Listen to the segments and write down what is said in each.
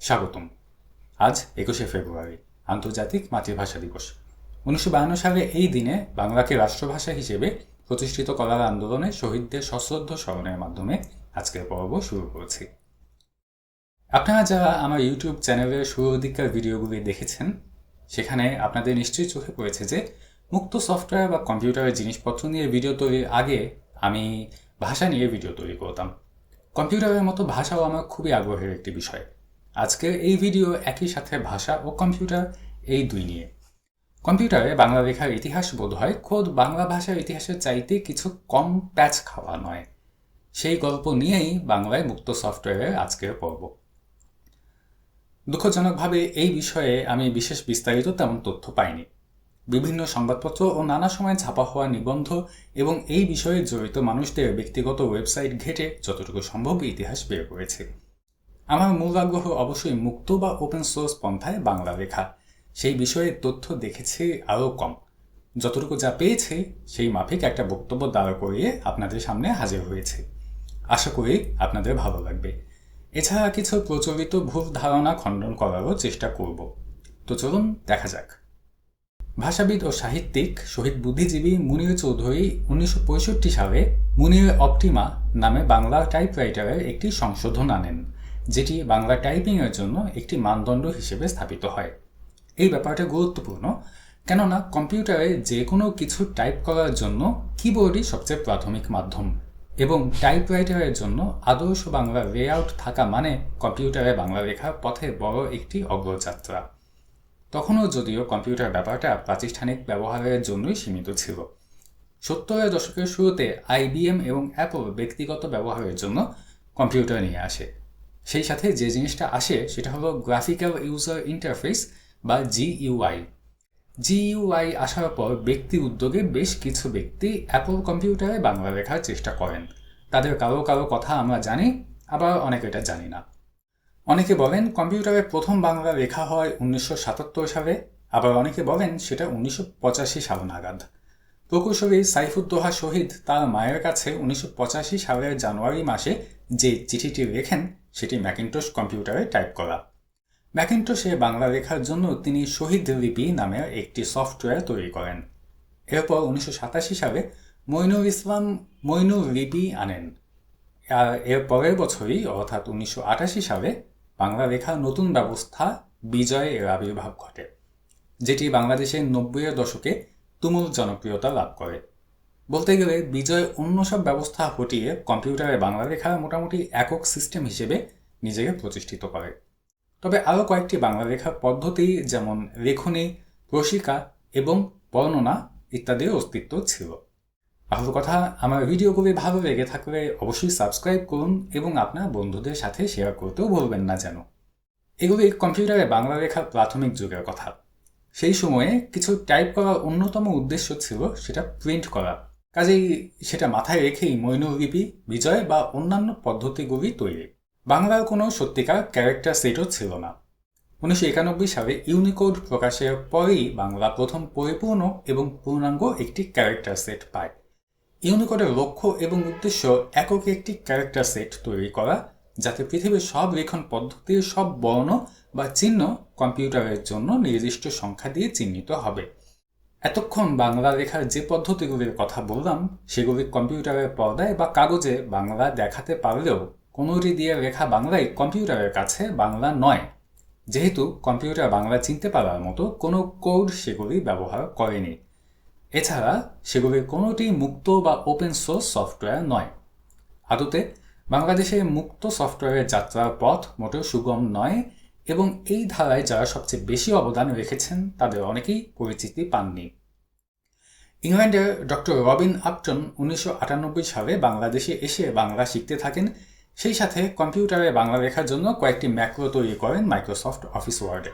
স্বাগতম। আজ একুশে ফেব্রুয়ারি, আন্তর্জাতিক মাতৃভাষা দিবস। উনিশশো বায়ান্ন সালে এই দিনে বাংলাকে রাষ্ট্রভাষা হিসেবে প্রতিষ্ঠিত করার আন্দোলনে শহীদদের সশ্রদ্ধ স্মরণের মাধ্যমে আজকের পর্ব শুরু করেছি। আপনারা যারা আমার ইউটিউব চ্যানেলের শুরুর দিককার ভিডিওগুলি দেখেছেন, সেখানে আপনাদের নিশ্চয়ই চোখে পড়েছে যে মুক্ত সফটওয়্যার বা কম্পিউটারের জিনিসপত্র নিয়ে ভিডিও তৈরির আগে আমি ভাষা নিয়ে ভিডিও তৈরি করতাম। কম্পিউটারের মতো ভাষাও আমার খুবই আগ্রহের একটি বিষয়। আজকের এই ভিডিও একই সাথে ভাষা ও কম্পিউটার এই দুই নিয়ে। কম্পিউটারে বাংলা লেখার ইতিহাস বোধ হয় খোদ বাংলা ভাষার ইতিহাসের চাইতে কিছু কম প্যাচ খাওয়া নয়। সেই গল্প নিয়েই বাংলায় মুক্ত সফটওয়্যারের আজকের পর্ব। দুঃখজনকভাবে এই বিষয়ে আমি বিশেষ বিস্তারিত তেমন তথ্য পাইনি। বিভিন্ন সংবাদপত্র ও নানা সময় ছাপা হওয়া নিবন্ধ এবং এই বিষয়ে জড়িত মানুষদের ব্যক্তিগত ওয়েবসাইট ঘেটে যতটুকু সম্ভব ইতিহাস বের করেছে। আমার মূল আগ্রহ অবশ্যই মুক্ত বা ওপেন সোর্স পন্থায় বাংলা লেখা। সেই বিষয়ে তথ্য দেখেছি আরও কম। যতটুকু যা পেয়েছে, সেই মাফিক একটা বক্তব্য দাঁড় করিয়ে আপনাদের সামনে হাজির হয়েছে। আশা করি আপনাদের ভালো লাগবে। এছাড়া কিছু প্রচলিত ভুল ধারণা খণ্ডন করারও চেষ্টা করব। তো চলুন দেখা যাক। ভাষাবিদ ও সাহিত্যিক, শহীদ বুদ্ধিজীবী মুনির চৌধুরী উনিশশো পঁয়ষট্টি সালে মুনির অপটিমা নামে বাংলা টাইপরাইটারের একটি সংশোধন আনেন। যেটি বাংলা টাইপিংয়ের জন্য একটি মানদণ্ড হিসেবে স্থাপিত হয়। এই ব্যাপারটা গুরুত্বপূর্ণ, কেননা কম্পিউটারে যে কোনো কিছু টাইপ করার জন্য কিবোর্ডই সবচেয়ে প্রাথমিক মাধ্যম এবং টাইপরাইটারের জন্য আদর্শ বাংলা লেআউট থাকা মানে কম্পিউটারে বাংলা লেখার পথে বড় একটি অগ্রযাত্রা। তখনও যদিও কম্পিউটার ব্যাপারটা প্রাতিষ্ঠানিক ব্যবহারের জন্যই সীমিত ছিল। সত্তরের দশকের শুরুতে আইবিএম এবং অ্যাপল ব্যক্তিগত ব্যবহারের জন্য কম্পিউটার নিয়ে আসে। সেই সাথে যে জিনিসটা আসে সেটা হলো গ্রাফিক্যাল ইউজার ইন্টারফেস বা জিইউআই জিইউআই আসার পর ব্যক্তি উদ্যোগে বেশ কিছু ব্যক্তি অ্যাপল কম্পিউটারে বাংলা লেখার চেষ্টা করেন। তাদের কারও কারও কথা আমরা জানি, আবার অনেকে এটা জানি না। অনেকে বলেন কম্পিউটারে প্রথম বাংলা লেখা হয় উনিশশো সাতাত্তর সালে, আবার অনেকে বলেন সেটা উনিশশো পঁচাশি সাল নাগাদ। প্রকৌশলী সাইফুদ্দোহা শহীদ তার মায়ের কাছে উনিশশো পঁচাশি সালের জানুয়ারি মাসে যে চিঠিটি লেখেন সেটি ম্যাকিনটোশ কম্পিউটারে টাইপ করা। ম্যাকিনটোশে বাংলা লেখার জন্য তিনি শহীদ লিপি নামের একটি সফটওয়্যার তৈরি করেন। এরপর উনিশশো সাতাশি সালে মইনুল ইসলাম মইনুল লিপি আনেন। আর এর পরের বছরই, অর্থাৎ উনিশশো আটাশি সালে, বাংলা লেখার নতুন ব্যবস্থা বিজয় এর আবির্ভাব ঘটে, যেটি বাংলাদেশের নব্বইয়ের দশকে তুমুল জনপ্রিয়তা লাভ করে। বলতে গেলে বিজয় অন্য সব ব্যবস্থা হটিয়ে কম্পিউটারে বাংলা লেখার মোটামুটি একক সিস্টেম হিসেবে নিজেকে প্রতিষ্ঠিত করে। তবে আরও কয়েকটি বাংলা লেখার পদ্ধতি যেমন লেখনী প্রশিকা এবং বর্ণনা ইত্যাদির অস্তিত্ব ছিল। ভালো কথা, আমার ভিডিওগুলি ভালো লেগে থাকলে অবশ্যই সাবস্ক্রাইব করুন এবং আপনার বন্ধুদের সাথে শেয়ার করতেও বলবেন না যেন। এগুলি কম্পিউটারে বাংলা লেখার প্রাথমিক যুগের কথা। সেই সময়ে কিছু টাইপ করার অন্যতম উদ্দেশ্য ছিল সেটা প্রিন্ট করা। কাজেই সেটা মাথায় রেখেই মৈনলিপি বিজয় বা অন্যান্য পদ্ধতিগুলি তৈরি। বাংলার কোনো সত্যিকার ক্যারেক্টার সেটও ছিল না। উনিশশো একানব্বই সালে ইউনিকোড প্রকাশের পরেই বাংলা প্রথম পরিপূর্ণ এবং পূর্ণাঙ্গ একটি ক্যারেক্টার সেট পায়। ইউনিকোডের লক্ষ্য এবং উদ্দেশ্য একক একটি ক্যারেক্টার সেট তৈরি করা, যাতে পৃথিবীর সব লেখন পদ্ধতির সব বর্ণ বা চিহ্ন কম্পিউটারের জন্য নির্দিষ্ট সংখ্যা দিয়ে চিহ্নিত হবে। এতক্ষণ বাংলা লেখার যে পদ্ধতিগুলির কথা বললাম, সেগুলি কম্পিউটারের পর্দায় বা কাগজে বাংলা দেখাতে পারলেও কোনোটি দিয়ে লেখা বাংলাই কম্পিউটারের কাছে বাংলা নয়। যেহেতু কম্পিউটার বাংলা চিনতে পারার মতো কোনো কোড সেগুলি ব্যবহার করেনি। এছাড়া সেগুলির কোনোটি মুক্ত বা ওপেন সোর্স সফটওয়্যার নয়। আদতে বাংলাদেশে মুক্ত সফটওয়্যারের যাত্রার পথ মোটেও সুগম নয়। এবং এই ধারায় যারা সবচেয়ে বেশি অবদান রেখেছেন, তাদের অনেকেই পরিচিতি পাননি। ইংল্যান্ডের ডক্টর রবিন আপটন উনিশশো আটানব্বই সালে বাংলাদেশে এসে বাংলা শিখতে থাকেন। সেই সাথে কম্পিউটারে বাংলা লেখার জন্য কয়েকটি ম্যাক্রো তৈরি করেন মাইক্রোসফট অফিস ওয়ার্ডে।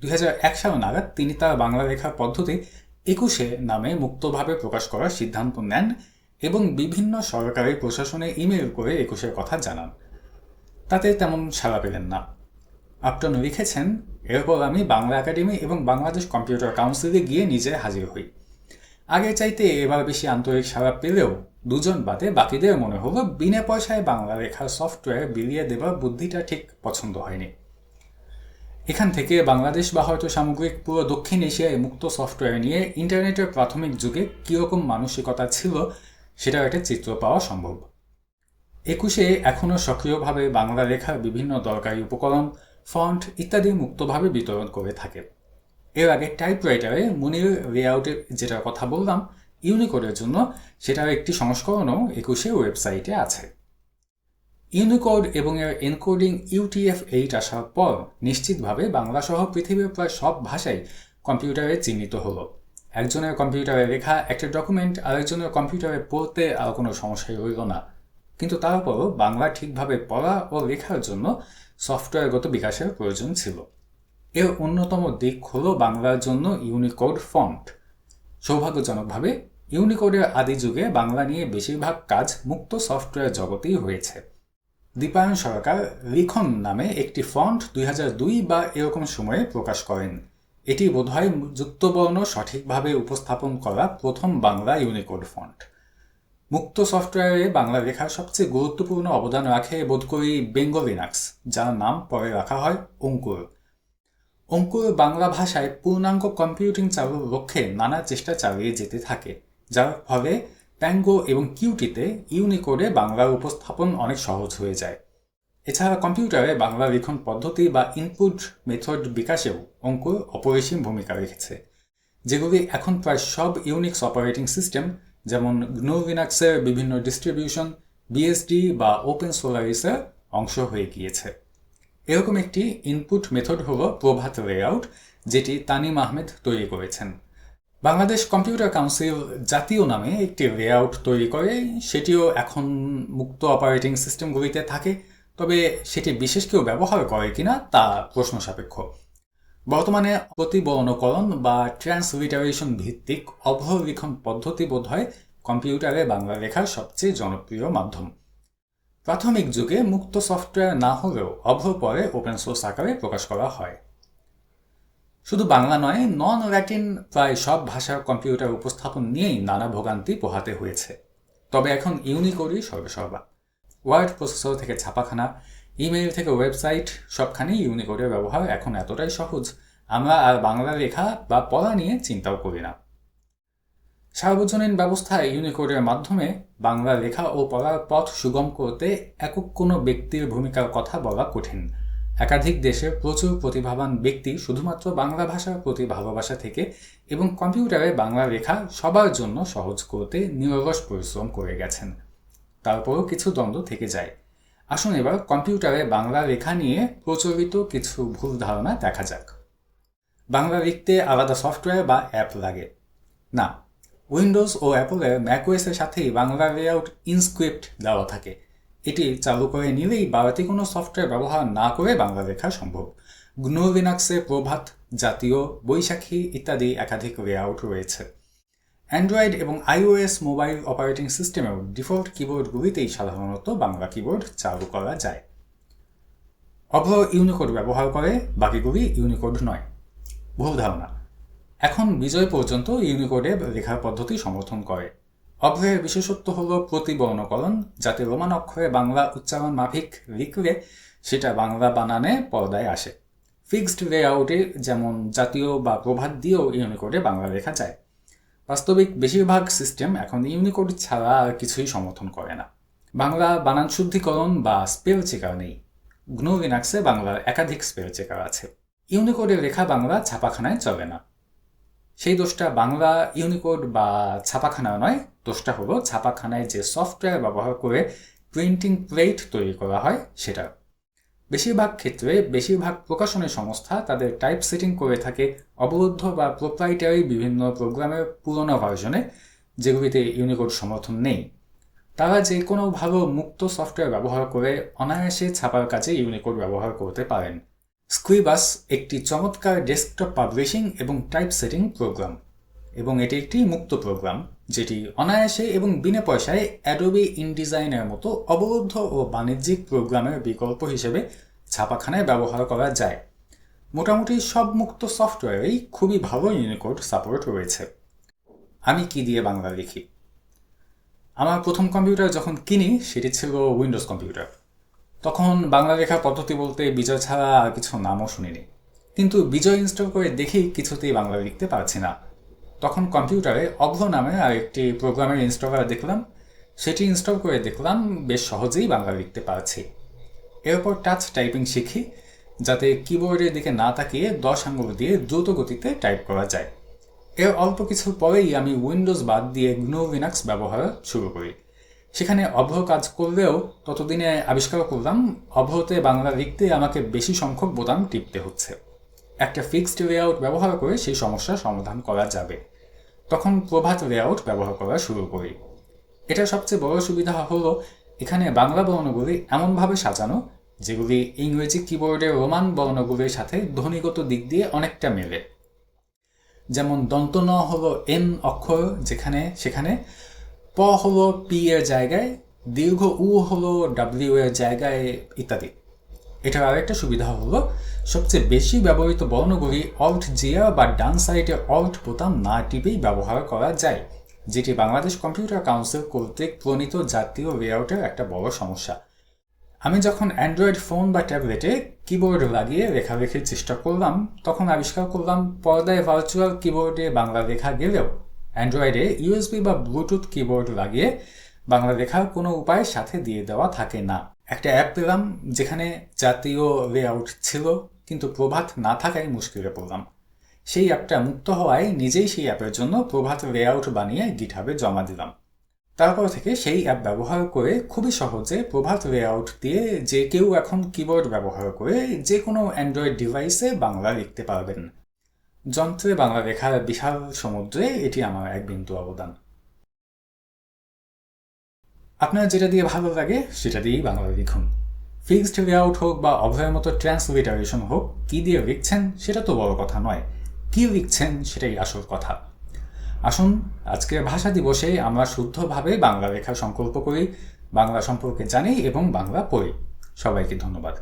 দুই হাজার এক সাল নাগাদ তিনি তার বাংলা লেখার পদ্ধতি একুশে নামে মুক্তভাবে প্রকাশ করার সিদ্ধান্ত নেন এবং বিভিন্ন সরকারি প্রশাসনে ইমেল করে একুশের কথা জানান। তাতে তেমন সাড়া পেলেন না। আপটন লিখেছেন, এরপর আমি বাংলা একাডেমি এবং বাংলাদেশ কম্পিউটার কাউন্সিলে গিয়ে নিজে হাজির হই। আগের চাইতে এবার বেশি আন্তরিক সাড়া পেলেও দুজন বাদে বাকিদের মনে হলো বিনা পয়সায় বাংলা লেখার সফটওয়্যার বিলিয়ে দেবার বুদ্ধিটা ঠিক পছন্দ হয়নি। এখান থেকে বাংলাদেশ বা হয়তো সামগ্রিক পুরো দক্ষিণ এশিয়ায় মুক্ত সফটওয়্যার নিয়ে ইন্টারনেটের প্রাথমিক যুগে কীরকম মানসিকতা ছিল সেটার একটা চিত্র পাওয়া সম্ভব। একুশে এখনও সক্রিয়ভাবে বাংলা লেখার বিভিন্ন দরকারি উপকরণ ফন্ট ইত্যাদি মুক্তভাবে বিতরণ করে থাকে। এর আগে টাইপরাইটারে মুনির লেআউটের যেটার কথা বললাম, ইউনিকোডের জন্য সেটার একটি সংস্করণও একুশে ওয়েবসাইটে আছে। ইউনিকোড এবং এর এনকোডিং ইউটিএফ এইট আসার পর নিশ্চিতভাবে বাংলা সহ পৃথিবীর প্রায় সব ভাষাই কম্পিউটারে চিহ্নিত হলো। একজনের কম্পিউটারে লেখা একটা ডকুমেন্ট আরেকজনের কম্পিউটারে পড়তে আর কোনো সমস্যাই রইল না। কিন্তু তারপরও বাংলা ঠিকভাবে পড়া ও লেখার জন্য সফটওয়্যারগত বিকাশের প্রয়োজন ছিল। এর অন্যতম দিক হল বাংলার জন্য ইউনিকোড ফন্ট সৌভাগ্যজনকভাবে ইউনিকোডের আদি যুগে বাংলা নিয়ে বেশিরভাগ কাজ মুক্ত সফটওয়্যার জগতেই হয়েছে। দীপায়ন সরকার লিখন নামে একটি ফন্ট দুই হাজার দুই বা এরকম সময়ে প্রকাশ করেন। এটি বোধহয় যুক্তবর্ণ সঠিকভাবে উপস্থাপন করা প্রথম বাংলা ইউনিকোড ফন্ট মুক্ত সফটওয়্যারে বাংলা লেখার সবচেয়ে গুরুত্বপূর্ণ অবদান রাখে বোধ করি বেঙ্গলিনাক্স যার নাম পরে রাখা হয় অঙ্কুর। অঙ্কুর বাংলা ভাষায় পূর্ণাঙ্গ কম্পিউটিং চালুর লক্ষ্যে নানা চেষ্টা চালিয়ে যেতে থাকে, যার ফলে প্যাঙ্গো এবং কিউটিতে ইউনিকোডে বাংলার উপস্থাপন অনেক সহজ হয়ে যায়। এছাড়া কম্পিউটারে বাংলা লিখন পদ্ধতি বা ইনপুট মেথড বিকাশেও অঙ্কুর অপরিসীম ভূমিকা রেখেছে, যেগুলি এখন প্রায় সব ইউনিক্স অপারেটিং সিস্টেম যেমন গ্নো লিনাক্সের বিভিন্ন ডিস্ট্রিবিউশন বিএসডি বা ওপেন সোলারিসের অংশ হয়ে গিয়েছে। এরকম একটি ইনপুট মেথড হল প্রভাত লেআউট যেটি তানিম আহমেদ তৈরি করেছেন। বাংলাদেশ কম্পিউটার কাউন্সিল জাতীয় নামে একটি লেআউট তৈরি করে, সেটিও এখন মুক্ত অপারেটিং সিস্টেমগুলিতে থাকে, তবে সেটি বিশেষ কেউ ব্যবহার করে কিনা তা প্রশ্ন সাপেক্ষ বর্তমানে প্রতিবর্ণকরণ বা ট্রান্সলিটারেশন ভিত্তিক অভ্রলিখন পদ্ধতি বোধ হয় কম্পিউটারে বাংলা লেখার সবচেয়ে জনপ্রিয় মাধ্যম। প্রাথমিক যুগে মুক্ত সফটওয়্যার না হলেও অভ্র পরে ওপেন সোর্স আকারে প্রকাশ করা হয়। শুধু বাংলা নয় নন ল্যাটিন প্রায় সব ভাষার কম্পিউটার উপস্থাপন নিয়েই নানা ভোগান্তি পোহাতে হয়েছে। তবে এখন ইউনিকোডই সর্বসর্বা। ওয়ার্ড প্রসেসর থেকে ছাপাখানা ইমেইল থেকে ওয়েবসাইট সবখানেই ইউনিকোডের ব্যবহার এখন এতটাই সহজ, আমরা আর বাংলা লেখা বা পড়া নিয়ে চিন্তাও করি না। সার্বজনীন ব্যবস্থায় ইউনিকোডের মাধ্যমে বাংলা লেখা ও পড়ার পথ সুগম করতে একক কোনো ব্যক্তির ভূমিকার কথা বলা কঠিন। একাধিক দেশের প্রচুর প্রতিভাবান ব্যক্তি শুধুমাত্র বাংলা ভাষার প্রতি ভালোবাসা থেকে এবং কম্পিউটারে বাংলা লেখা সবার জন্য সহজ করতে নিরলস পরিশ্রম করে গেছেন। তারপরও কিছু দ্বন্দ্ব থেকে যায়। আসুন এবার কম্পিউটারে বাংলা লেখা নিয়ে প্রচলিত কিছু ভুল ধারণা দেখা যাক। বাংলা লিখতে আলাদা সফটওয়্যার বা অ্যাপ লাগে। না, উইন্ডোজ ও অ্যাপলের ম্যাকওয়েসের সাথেই বাংলা লেআউট ইনস্ক্রিপ্ট দেওয়া থাকে। এটি চালু করে নিলেই বাড়তি কোনো সফটওয়্যার ব্যবহার না করে বাংলা লেখা সম্ভব। গ্নো লিনাক্সে প্রভাত, জাতীয়, বৈশাখী ইত্যাদি একাধিক লেআউট রয়েছে। অ্যান্ড্রয়েড এবং আইওএস মোবাইল অপারেটিং সিস্টেমেও ডিফল্ট কিবোর্ডগুলিতেই সাধারণত বাংলা কিবোর্ড চালু করা যায়। অভ্র ইউনিকোড ব্যবহার করে বাকিগুলি ইউনিকোড নয়। ভুল ধারণা। এখন বিজয় পর্যন্ত ইউনিকোডে লেখার পদ্ধতি সমর্থন করে। অভ্রের বিশেষত্ব হল প্রতিবর্ণকরণ যাতে রোমান অক্ষরে বাংলা উচ্চারণ মাফিক লিখলে সেটা বাংলা বানানে পর্দায় আসে। ফিক্সড লেআউটে যেমন জাতীয় বা প্রভাত দিয়েও ইউনিকোডে বাংলা লেখা যায়। বাস্তবিক বেশিরভাগ সিস্টেম এখন ইউনিকোড ছাড়া আর কিছুই সমর্থন করে না। বাংলা বানান শুদ্ধিকরণ বা স্পেল চেকার নেই। গ্নো লিনাক্সে বাংলার একাধিক স্পেল চেকার আছে। ইউনিকোডে লেখা বাংলা ছাপাখানায় চলে না। সেই দোষটা বাংলা ইউনিকোড বা ছাপাখানা নয়, দোষটা হলো ছাপাখানায় যে সফটওয়্যার ব্যবহার করে প্রিন্টিং প্লেট তৈরি করা হয়, সেটা। বেশিরভাগ ক্ষেত্রে বেশিরভাগ প্রকাশনী সংস্থা তাদের টাইপ সেটিং করে থাকে অবরুদ্ধ বা প্রোপ্রাইটারি বিভিন্ন প্রোগ্রামের পুরনো ভার্জনে যেগুলিতে ইউনিকোড সমর্থন নেই। তারা যে কোনো ভালো মুক্ত সফটওয়্যার ব্যবহার করে অনায়াসে ছাপার কাজে ইউনিকোড ব্যবহার করতে পারেন। স্কুইবাস একটি চমৎকার ডেস্কটপ পাবলিশিং এবং টাইপ সেটিং প্রোগ্রাম এবং এটি একটি মুক্ত প্রোগ্রাম যেটি অনায়াসে এবং বিনা পয়সায় অ্যাডোবি ইনডিজাইনের মতো অবরুদ্ধ ও বাণিজ্যিক প্রোগ্রামের বিকল্প হিসেবে ছাপাখানায় ব্যবহার করা যায়। মোটামুটি সব মুক্ত সফটওয়্যারেই খুবই ভালো ইউনিকোড সাপোর্ট রয়েছে। আমি কি দিয়ে বাংলা লিখি? আমার প্রথম কম্পিউটার যখন কিনি, সেটি ছিল উইন্ডোজ কম্পিউটার তখন বাংলা লেখার পদ্ধতি বলতে বিজয় ছাড়া আর কিছু নামও শুনিনি। কিন্তু বিজয় ইনস্টল করে দেখি কিছুতেই বাংলা লিখতে পারছি না। তখন কম্পিউটারে অভ্র নামে আরেকটি প্রোগ্রামের ইনস্টলার দেখলাম। সেটি ইনস্টল করে দেখলাম, বেশ সহজেই বাংলা লিখতে পারছি। এরপর টাচ টাইপিং শিখি, যাতে কিবোর্ডের দিকে না তাকিয়ে দশ আঙুল দিয়ে দ্রুত গতিতে টাইপ করা যায়। এর অল্প কিছু পরেই আমি উইন্ডোজ বাদ দিয়ে গ্নো লিনাক্স ব্যবহার শুরু করি। সেখানে অভ্র কাজ করলেও ততদিনে আবিষ্কার করলাম, অভ্রতে বাংলা লিখতে আমাকে বেশি সংখ্যক বোতাম টিপতে হচ্ছে। একটা ফিক্সড লেআউট ব্যবহার করে সেই সমস্যার সমাধান করা যাবে। তখন প্রভাত লেআউট ব্যবহার করা শুরু করি। এটা সবচেয়ে বড় সুবিধা হলো, এখানে বাংলা বর্ণগুলি এমনভাবে সাজানো, যেগুলি ইংরেজি কিবোর্ডের রোমান বর্ণগুলির সাথে ধ্বনিগত দিক দিয়ে অনেকটা মেলে। যেমন দন্ত ন হলো এন অক্ষর যেখানে, সেখানে, প হলো পি এর জায়গায়, দীর্ঘ উ হলো ডাব্লিউ এর জায়গায় ইত্যাদি। এটার আরেকটা সুবিধা হলো, সবচেয়ে বেশি ব্যবহৃত বর্ণগুলি অল্ট জিয়া বা ডান সাইডে অল্ট বোতাম না টিপেই ব্যবহার করা যায়, যেটি বাংলাদেশ কম্পিউটার কাউন্সিল কর্তৃক প্রণীত জাতীয় লেআউটের একটা বড় সমস্যা। আমি যখন অ্যান্ড্রয়েড ফোন বা ট্যাবলেটে কিবোর্ড লাগিয়ে লেখালেখির চেষ্টা করলাম, তখন আবিষ্কার করলাম পর্দায় ভার্চুয়াল কিবোর্ডে বাংলা লেখা গেলেও অ্যান্ড্রয়েডে ইউএসবি বা ব্লুটুথ কিবোর্ড লাগিয়ে বাংলা লেখার কোনো উপায় সাথে দিয়ে দেওয়া থাকে না। একটা অ্যাপ পেলাম যেখানে জাতীয় লেআউট ছিল, কিন্তু প্রভাত না থাকায় মুশকিলে পড়লাম। সেই অ্যাপটা মুক্ত হওয়ায় নিজেই সেই অ্যাপের জন্য প্রভাত লেআউট বানিয়ে গিটহাবে জমা দিলাম। তারপর থেকে সেই অ্যাপ ব্যবহার করে খুবই সহজে প্রভাত লেআউট দিয়ে যে কেউ এখন কিবোর্ড ব্যবহার করে যে কোনো অ্যান্ড্রয়েড ডিভাইসে বাংলা লিখতে পারবেন। যন্ত্রে বাংলা লেখার বিশাল সমুদ্রে এটি আমার এক বিন্দু অবদান। আপনার যেটা দিয়ে ভালো লাগে, সেটা দিয়েই বাংলা লিখুন। ফিক্সড লেআউট হোক বা অভয়ের মতো ট্রান্সলিটারেশন হোক, কী দিয়ে লিখছেন সেটা তো বড় কথা নয়। কী লিখছেন সেটাই আসল কথা। আসুন, আজকের ভাষা দিবসে আমরা শুদ্ধভাবে বাংলা লেখার সংকল্প করি, বাংলা সম্পর্কে জানি এবং বাংলা পড়ি। সবাইকে ধন্যবাদ।